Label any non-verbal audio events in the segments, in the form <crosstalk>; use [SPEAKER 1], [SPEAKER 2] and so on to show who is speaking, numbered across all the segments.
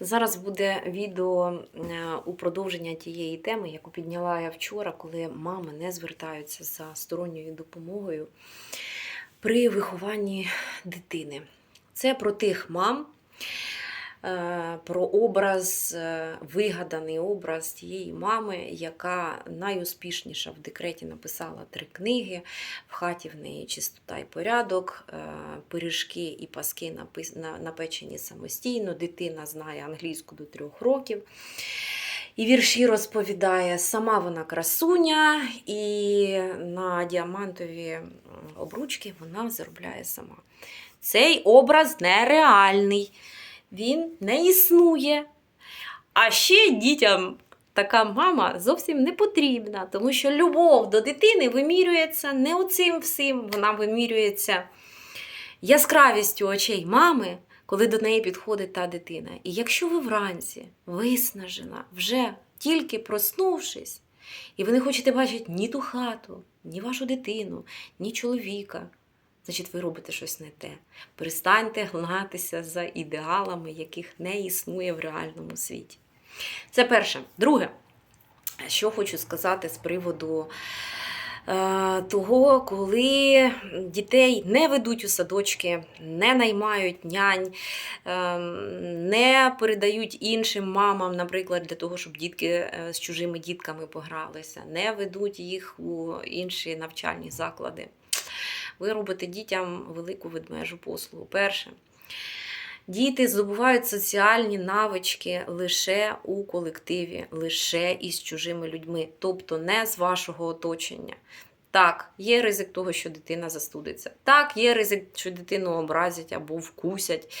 [SPEAKER 1] Зараз буде відео е, у продовження тієї теми, яку підняла я вчора, коли мами не звертаються за сторонньою допомогою при вихованні дитини. Це про тих мам, про образ, е, вигаданий образ тієї мами, яка найуспішніша в декреті написала три книги. В хаті в неї чистота і порядок, е, пиріжки і паски напечені самостійно. Дитина знає англійську до трьох років. І вірші розповідає, сама вона красуня, і на діамантові обручки вона заробляє сама. Цей образ нереальний, він не існує. А ще дітям така мама зовсім не потрібна, тому що любов до дитини вимірюється не оцим всім, вона вимірюється яскравістю очей мами, коли до неї підходить та дитина. І якщо ви вранці виснажена, вже тільки проснувшись, і ви не хочете бачити ні ту хату, ні вашу дитину, ні чоловіка, значить ви робите щось не те. Перестаньте гнатися за ідеалами, яких не існує в реальному світі. Це перше. Друге, що хочу сказати з приводу е, того, коли дітей не ведуть у садочки, не наймають нянь, е, не передають іншим мамам, наприклад, для того, щоб дітки е, з чужими дітками погралися, не ведуть їх у інші навчальні заклади. Ви робите дітям велику ведмежу послугу. Перше. Діти здобувають соціальні навички лише у колективі, лише із чужими людьми, тобто не з вашого оточення. Так, є ризик того, що дитина застудиться. Так, є ризик, що дитину образять або вкусять.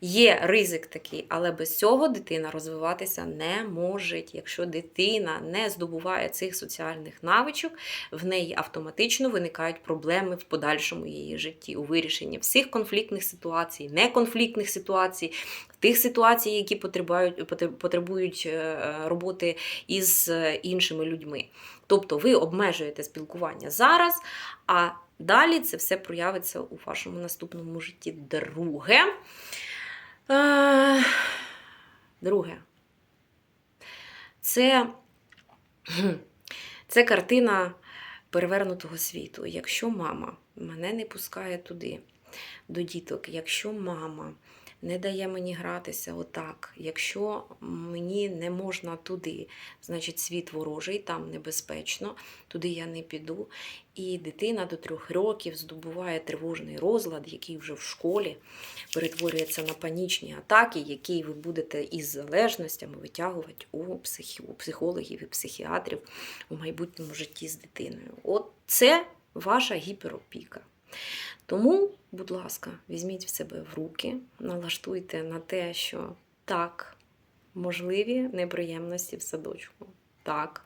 [SPEAKER 1] Є ризик такий, але без цього дитина розвиватися не може. Якщо дитина не здобуває цих соціальних навичок, в неї автоматично виникають проблеми в подальшому її житті у вирішенні всіх конфліктних ситуацій, неконфліктних ситуацій, тих ситуацій, які потребують, потребують роботи із е, іншими людьми. Тобто ви обмежуєте спілкування зараз, а далі це все проявиться у вашому наступному житті. Друге. Е, Друге. Це, <clears throat> це картина перевернутого світу. Якщо мама мене не пускає туди, до діток, якщо мама не дає мені гратися отак, якщо мені не можна туди, значить світ ворожий, там небезпечно, туди я не піду. І дитина до трьох років здобуває тривожний розлад, який вже в школі перетворюється на панічні атаки, які ви будете із залежностями витягувати у, психологів і психіатрів у майбутньому житті з дитиною. От це ваша гіперопіка. Тому, будь ласка, візьміть в себе в руки, налаштуйте на те, що так, можливі неприємності в садочку. Так,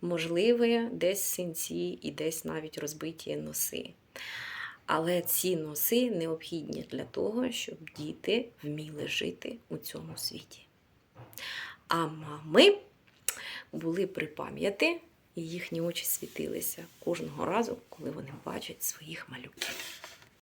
[SPEAKER 1] можливі десь синці і десь навіть розбиті носи. Але ці носи необхідні для того, щоб діти вміли жити у цьому світі. А мами були при пам'яті, і їхні очі світилися кожного разу, коли вони бачать своїх малюків.